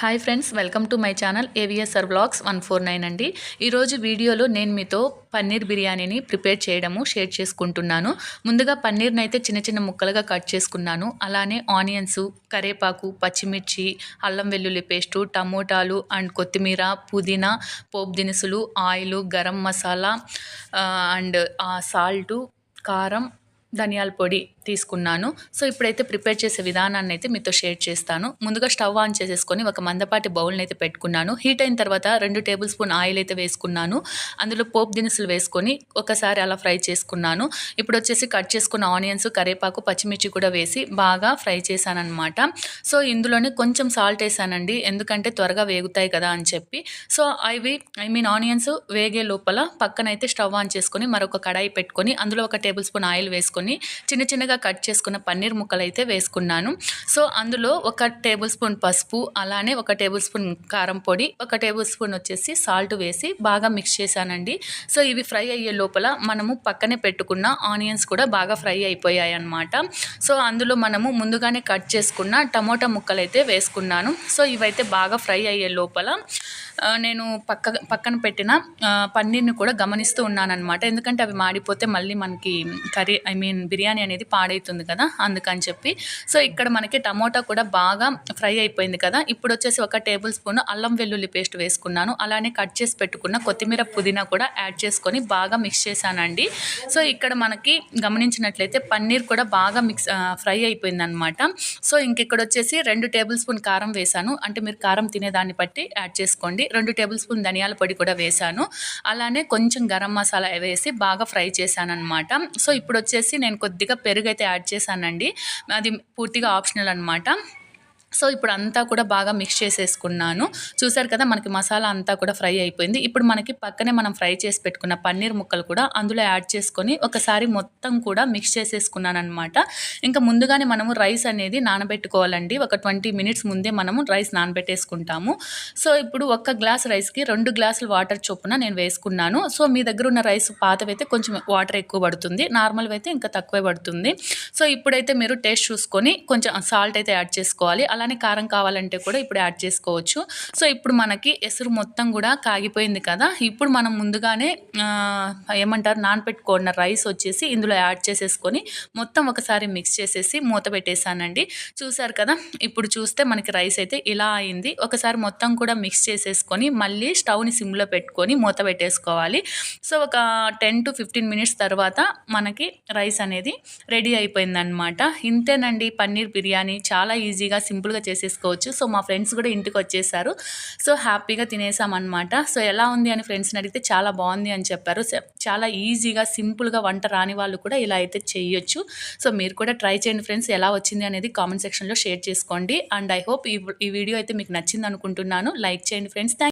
Hi friends welcome to my channel AVSR blogs one four nine అండి. ఈరోజు వీడియోలో నేను మీతో పన్నీర్ బిర్యానీని ప్రిపేర్ చేయడము షేర్ చేసుకుంటున్నాను. ముందుగా పన్నీర్ని అయితే చిన్న చిన్న ముక్కలుగా కట్ చేసుకున్నాను. అలానే ఆనియన్స్ కరేపాకు పచ్చిమిర్చి అల్లం వెల్లుల్లి పేస్టు టమోటాలు అండ్ కొత్తిమీర పుదీనా పోపు దినుసులు oil garam masala and salt కారం ధనియాల పొడి తీసుకున్నాను. సో ఇప్పుడైతే ప్రిపేర్ చేసే విధానాన్ని అయితే మీతో షేర్ చేస్తాను. ముందుగా స్టవ్ ఆన్ చేసేసుకొని ఒక మందపాటి బౌల్ని అయితే పెట్టుకున్నాను. హీట్ అయిన తర్వాత రెండు టేబుల్ స్పూన్ ఆయిల్ అయితే వేసుకున్నాను. అందులో పోపు దినుసులు వేసుకొని ఒకసారి అలా ఫ్రై చేసుకున్నాను. ఇప్పుడు వచ్చేసి కట్ చేసుకున్న ఆనియన్స్ కరేపాకు పచ్చిమిర్చి కూడా వేసి బాగా ఫ్రై చేశానమాట సో ఇందులోనే కొంచెం సాల్ట్ వేసానండి. ఎందుకంటే త్వరగా వేగుతాయి కదా అని చెప్పి. సో అవి ఐ మీన్ ఆనియన్స్ వేగే లోపల పక్కనైతే స్టవ్ ఆన్ చేసుకొని మరొక కడాయి పెట్టుకొని అందులో ఒక టేబుల్ స్పూన్ ఆయిల్ వేసుకొని చిన్న చిన్నగా చిన్నగా కట్ చేసుకున్న పన్నీర్ ముక్కలు అయితే వేసుకున్నాను. సో అందులో ఒక టేబుల్ స్పూన్ పసుపు అలానే ఒక టేబుల్ స్పూన్ కారం పొడి ఒక టేబుల్ స్పూన్ వచ్చేసి సాల్ట్ వేసి బాగా మిక్స్ చేశానండి. సో ఇవి ఫ్రై అయ్యే లోపల మనము పక్కనే పెట్టుకున్న ఆనియన్స్ కూడా బాగా ఫ్రై అయిపోయాయి అనమాట సో అందులో మనము ముందుగానే కట్ చేసుకున్న టమోటా ముక్కలు అయితే వేసుకున్నాను. సో ఇవైతే బాగా ఫ్రై అయ్యే లోపల నేను పక్క పక్కన పెట్టిన పన్నీర్ని కూడా గమనిస్తూ ఉన్నానన్నమాట. ఎందుకంటే అవి మాడిపోతే మళ్ళీ మనకి కర్రీ ఐ మీన్ బిర్యానీ అనేది పాడైతుంది కదా అందుకని చెప్పి. సో ఇక్కడ మనకి టమోటా కూడా బాగా ఫ్రై అయిపోయింది కదా. ఇప్పుడు వచ్చేసి ఒక టేబుల్ స్పూన్ అల్లం వెల్లుల్లి పేస్ట్ వేసుకున్నాను. అలానే కట్ చేసి పెట్టుకున్న కొత్తిమీర పుదీనా కూడా యాడ్ చేసుకొని బాగా మిక్స్ చేశానండి. సో ఇక్కడ మనకి గమనించినట్లయితే పన్నీర్ కూడా బాగా మిక్స్ ఫ్రై అయిపోయింది అనమాట సో ఇంక ఇక్కడ వచ్చేసి రెండు టేబుల్ స్పూన్ కారం వేసాను అంటే మీరు కారం తినేదాన్ని బట్టి యాడ్ చేసుకోండి. రెండు టేబుల్ స్పూన్ ధనియాల పొడి కూడా వేసాను అలానే కొంచెం గరం మసాలా వేసి బాగా ఫ్రై చేశాను అనమాట సో ఇప్పుడు వచ్చేసి నేను కొద్దిగా పెరుగు అయితే యాడ్ చేశానండి. అది పూర్తిగా ఆప్షనల్ అనమాట సో ఇప్పుడు అంతా కూడా బాగా మిక్స్ చేసేసుకున్నాను. చూసారు కదా మనకి మసాలా అంతా కూడా ఫ్రై అయిపోయింది. ఇప్పుడు మనకి పక్కనే మనం ఫ్రై చేసి పెట్టుకున్న పన్నీర్ ముక్కలు కూడా అందులో యాడ్ చేసుకొని ఒకసారి మొత్తం కూడా మిక్స్ చేసేసుకున్నాను అనమాట ఇంకా ముందుగానే మనము రైస్ అనేది నానబెట్టుకోవాలండి. ఒక ట్వంటీ మినిట్స్ ముందే మనము రైస్ నానబెట్టేసుకుంటాము. సో ఇప్పుడు ఒక్క గ్లాస్ రైస్కి రెండు గ్లాసులు వాటర్ చొప్పున నేను వేసుకున్నాను. సో మీ దగ్గర ఉన్న రైస్ పాతవైతే కొంచెం వాటర్ ఎక్కువ పడుతుంది. నార్మల్ అయితే ఇంకా తక్కువే పడుతుంది. సో ఇప్పుడైతే మీరు టేస్ట్ చూసుకొని కొంచెం సాల్ట్ అయితే యాడ్ చేసుకోవాలి. అలా అలానే కారం కావాలంటే కూడా ఇప్పుడు యాడ్ చేసుకోవచ్చు. సో ఇప్పుడు మనకి ఎసురు మొత్తం కూడా కాగిపోయింది కదా. ఇప్పుడు మనం ముందుగానే ఏమంటారు నానపెట్టుకున్న రైస్ వచ్చేసి ఇందులో యాడ్ చేసేసుకొని మొత్తం ఒకసారి మిక్స్ చేసేసి మూత పెట్టేశానండి. చూసారు కదా? ఇప్పుడు చూస్తే మనకి రైస్ అయితే ఇలా అయింది. ఒకసారి మొత్తం కూడా మిక్స్ చేసేసుకొని మళ్ళీ స్టవ్ని సిమ్లో పెట్టుకొని మూత పెట్టేసుకోవాలి. సో ఒక టెన్ టు ఫిఫ్టీన్ మినిట్స్ తర్వాత మనకి రైస్ అనేది రెడీ అయిపోయిందనమాట ఇంతేనండి పన్నీర్ బిర్యానీ. చాలా ఈజీగా సింపుల్ సింపుల్గా చేసేసుకోవచ్చు. సో మా ఫ్రెండ్స్ కూడా ఇంటికి వచ్చేసారు. సో హ్యాపీగా తినేసామన్నమాట. సో ఎలా ఉంది అని ఫ్రెండ్స్ని అడిగితే చాలా బాగుంది అని చెప్పారు. చాలా ఈజీగా సింపుల్గా వంట రాని వాళ్ళు కూడా ఇలా అయితే చేయొచ్చు. సో మీరు కూడా ట్రై చేయండి ఫ్రెండ్స్ ఎలా వచ్చింది అనేది కామెంట్ సెక్షన్లో షేర్ చేసుకోండి. అండ్ ఐ హోప్ ఈ వీడియో అయితే మీకు నచ్చింది అనుకుంటున్నాను. లైక్ చేయండి ఫ్రెండ్స్.